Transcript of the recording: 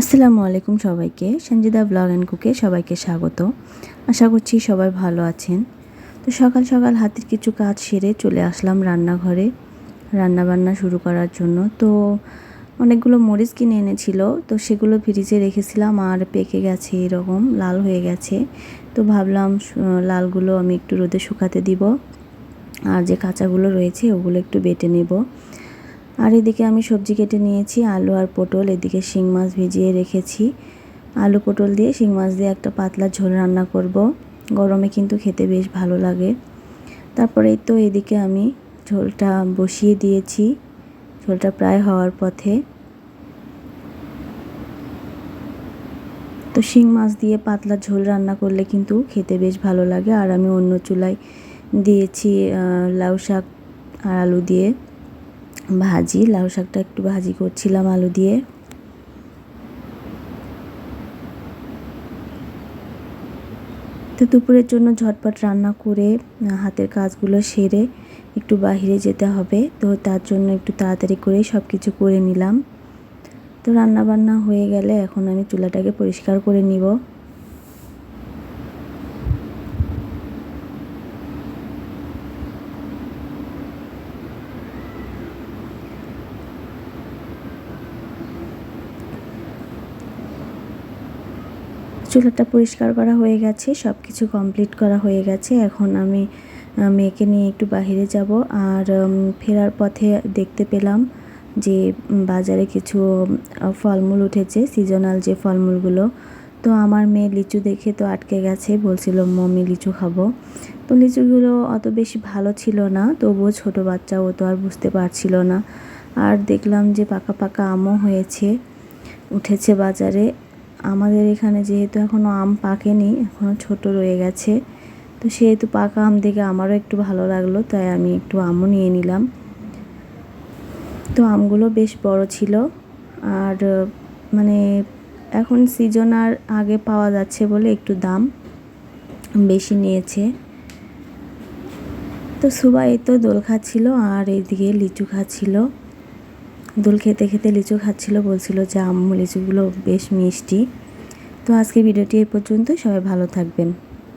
আসসালামু আলাইকুম সবাইকে। সঞ্জিদা ব্লগ অ্যান্ড কুকে সবাইকে স্বাগত। আশা করছি সবাই ভালো আছেন। তো সকাল সকাল হাতের কিছু কাজ সেরে চলে আসলাম রান্নাঘরে। রান্না বান্না শুরু করার জন্য। তো অনেকগুলো মরিচ কিনে এনেছিল। তো সেগুলো ফ্রিজে রেখেছিলাম আর পেকে গেছে এরকম, লাল হয়ে গেছে। তো ভাবলাম লালগুলো আমি একটু রোদে শুকাতে দিব। আর যে কাঁচাগুলো রয়েছে ওগুলো একটু বেটে নেব। আর এদিকে আমি সবজি কেটে নিয়েছি, আলু আর পটল। এদিকে শিং মাছ ভিজিয়ে রেখেছি। আলু পটল দিয়ে শিং মাছ দিয়ে একটা পাতলা ঝোল রান্না করব। গরমে কিন্তু খেতে বেশ ভালো লাগে। তারপরে তো এদিকে আমি ঝোলটা বসিয়ে দিয়েছি। ঝোলটা প্রায় হওয়ার পথে। তো শিং মাছ দিয়ে পাতলা ঝোল রান্না করলে কিন্তু খেতে বেশ ভালো লাগে। আর আমি অন্য চুলায় দিয়েছি লাউ শাক আর আলু দিয়ে। ভাজি, লাউ শাকটা একটু ভাজি করছিলাম আলু দিয়ে। তো দুপুরের জন্য ঝটপট রান্না করে, হাতের কাজগুলো সেরে একটু বাইরে যেতে হবে। তো তার জন্য একটু তাড়াতাড়ি করেই সব কিছু করে নিলাম। তো রান্না বান্না হয়ে গেলে এখন আমি চুলাটাকে পরিষ্কার করে নিব। চুলাটা পরিষ্কার করা হয়ে গেছে সব কিছু কমপ্লিট করা হয়ে গেছে। এখন আমি মেয়েকে নিয়ে একটু বাইরে যাব। আর ফেরার পথে দেখতে পেলাম যে বাজারে কিছু ফলমূল উঠেছে সিজনাল যে ফলমূলগুলো। তো আমার মেয়ে লিচু দেখে তো আটকে গেছে, বলছিল মমি লিচু খাব। তো লিচুগুলো অত বেশি ভালো ছিল না, তবুও ছোট বাচ্চা, ও তো আর বুঝতে পারছিল না। আর দেখলাম যে পাকা পাকা আমও হয়েছে, উঠেছে বাজারে। আমাদের এখানে যেহেতু এখনও আম পাকেনি এখনও ছোট রয়ে গেছে। তো সেহেতু পাকা আম দেখে আমারও একটু ভালো লাগল, তাই আমি একটু আমও নিয়ে নিলাম। তো আমগুলো বেশ বড় ছিল আর মানে এখন সিজন আর আগে পাওয়া যাচ্ছে বলে একটু দাম বেশি নিয়েছে। তো সবাই তো দোল খাচ্ছিল আর এইদিকে লিচু খাচ্ছিল দোল খেতে খেতে লিচু খাচ্ছিল, বলছিল যে আম্মু লিচুগুলো বেশ মিষ্টি। তো আজকে ভিডিওটি এই পর্যন্ত সবাই ভালো থাকবেন।